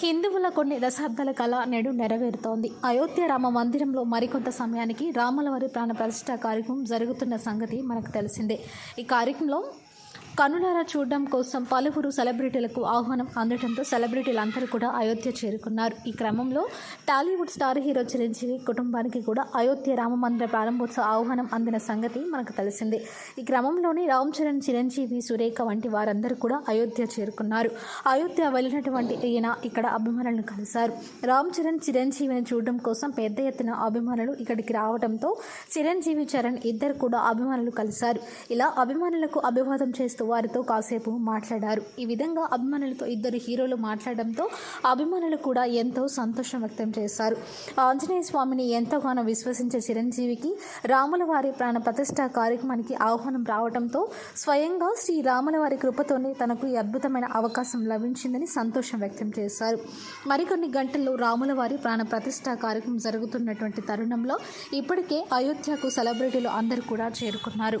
హిందువుల కొన్ని దశాబ్దాల కళ నేడు నెరవేరుతోంది. అయోధ్య రామ మందిరంలో మరికొంత సమయానికి రాములవారి ప్రాణ ప్రతిష్ఠ కార్యక్రమం జరుగుతున్న సంగతి మనకు తెలిసిందే. ఈ కార్యక్రమంలో కనులారా చూడడం కోసం పలువురు సెలబ్రిటీలకు ఆహ్వానం అందడంతో సెలబ్రిటీలందరూ కూడా అయోధ్య చేరుకున్నారు. ఈ క్రమంలో టాలీవుడ్ స్టార్ హీరో చిరంజీవి కుటుంబానికి కూడా అయోధ్య రామ మందిర ప్రారంభోత్సవ ఆహ్వానం అందిన సంగతి మనకు తెలిసిందే. ఈ క్రమంలోనే రామ్ చరణ్ చిరంజీవి సురేఖ వంటి వారందరూ కూడా అయోధ్య చేరుకున్నారు. అయోధ్య వెళ్ళినటువంటి ఈయన ఇక్కడ అభిమానులను కలిశారు. రామ్ చరణ్ చిరంజీవిని చూడడం కోసం పెద్ద ఎత్తున అభిమానులు ఇక్కడికి రావడంతో చిరంజీవి చరణ్ ఇద్దరు కూడా అభిమానులు కలిశారు. ఇలా అభిమానులకు అభివాదం చేస్తూ వారితో కాసేపు మాట్లాడారు. ఈ విధంగా అభిమానులతో ఇద్దరు హీరోలు మాట్లాడడంతో అభిమానులు కూడా ఎంతో సంతోషం వ్యక్తం చేశారు. ఆంజనేయ స్వామిని ఎంతగానో విశ్వసించే చిరంజీవికి రాముల వారి ప్రాణ ప్రతిష్ట కార్యక్రమానికి ఆహ్వానం రావడంతో స్వయంగా శ్రీ రాముల వారి కృపతోనే తనకు ఈ అద్భుతమైన అవకాశం లభించిందని సంతోషం వ్యక్తం చేశారు. మరికొన్ని గంటల్లో రాముల వారి ప్రాణ ప్రతిష్ట కార్యక్రమం జరుగుతున్నటువంటి తరుణంలో ఇప్పటికే అయోధ్యకు సెలబ్రిటీలు అందరూ కూడా చేరుకున్నారు.